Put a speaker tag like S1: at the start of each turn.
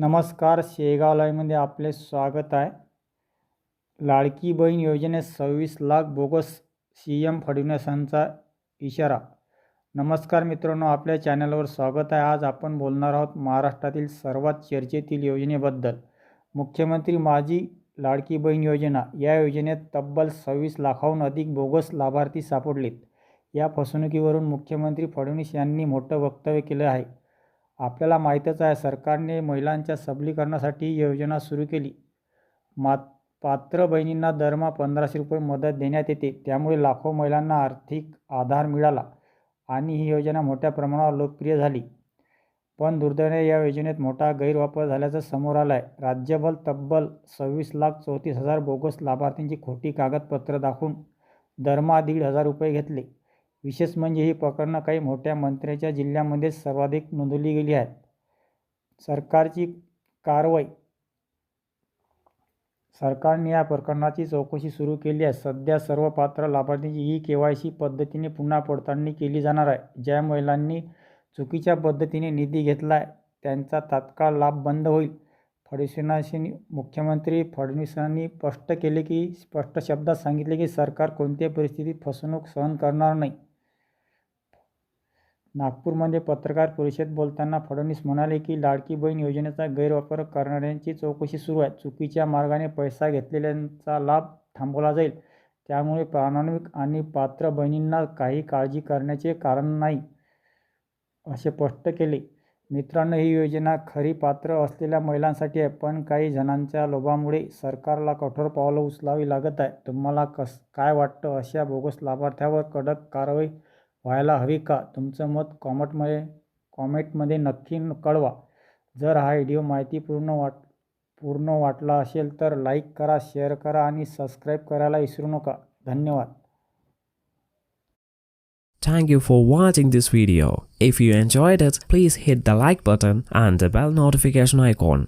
S1: नमस्कार शेगाव लाईव्हमध्ये आपले स्वागत आहे. लाडकी बहीण योजनेत सव्वीस लाख बोगस सी एम फडणवीसांचा इशारा. नमस्कार मित्रांनो आपल्या चॅनलवर स्वागत आहे. आज आपण बोलणार आहोत महाराष्ट्रातील सर्वात चर्चेतील योजनेबद्दल. मुख्यमंत्री माझी लाडकी बहीण योजना. या योजनेत तब्बल सव्वीस लाखाहून अधिक बोगस लाभार्थी सापडलेत. या फसवणुकीवरून मुख्यमंत्री फडणवीस यांनी मोठं वक्तव्य केलं आहे. आपल्याला माहीतच आहे सरकारने महिलांच्या सबलीकरणासाठी योजना सुरू केली. मात पात्र बहिणींना दरमहा पंधराशे रुपये मदत देण्यात येते. त्यामुळे लाखो महिलांना आर्थिक आधार मिळाला आणि ही योजना मोठ्या प्रमाणावर लोकप्रिय झाली. पण दुर्दैवाने या योजनेत मोठा गैरवापर झाल्याचं समोर आलं आहे राज्यभर तब्बल सव्वीस लाख चौतीस हजार बोगस लाभार्थींची खोटी कागदपत्र दाखवून दरमहा दीड हजार रुपये घेतले. विशेष म्हणजे ही प्रकरणं काही मोठ्या मंत्र्याच्या जिल्ह्यामध्येच सर्वाधिक नोंदवली गेली आहेत. सरकारची कारवाई. सरकारने या प्रकरणाची चौकशी सुरू केली आहे. सध्या सर्व पात्र लाभार्थींची ई के वाय सी पद्धतीने पुन्हा पडताळणी केली जाणार आहे. ज्या महिलांनी चुकीच्या पद्धतीने निधी घेतला आहे त्यांचा तात्काळ लाभ बंद होईल. फडणवीसांनी मुख्यमंत्री फडणवीसांनी स्पष्ट केले की स्पष्ट शब्दात सांगितले की सरकार कोणत्याही परिस्थितीत फसवणूक सहन करणार नाही. नागपूरमध्ये पत्रकार परिषदेत बोलताना फडणवीस म्हणाले की लाडकी बहीण योजनेचा गैरवापर करणाऱ्यांची चौकशी सुरू आहे. चुकीच्या मार्गाने पैसा घेतलेल्यांचा लाभ थांबवला जाईल. त्यामुळे प्रामाणिक आणि पात्र बहिणींना काही काळजी करण्याचे कारण नाही असे स्पष्ट केले. मित्रांनो ही योजना खरी पात्र असलेल्या महिलांसाठी आहे पण काही जणांच्या लोभामुळे सरकारला कठोर पावलं उचलावी लागत आहे तुम्हाला कस काय वाटतं? अशा बोगस लाभार्थ्यावर कडक कारवाई व्हायला हवी का तुमचं मत कॉमेंटमध्ये कॉमेंटमध्ये नक्की कळवा जर हा व्हिडिओ माहितीपूर्ण वाट पूर्ण वाटला असेल तर लाईक करा शेअर करा आणि सबस्क्राईब करायला विसरू नका धन्यवाद
S2: Thank you for watching this video. If you enjoyed it, please hit the like button and the bell notification icon.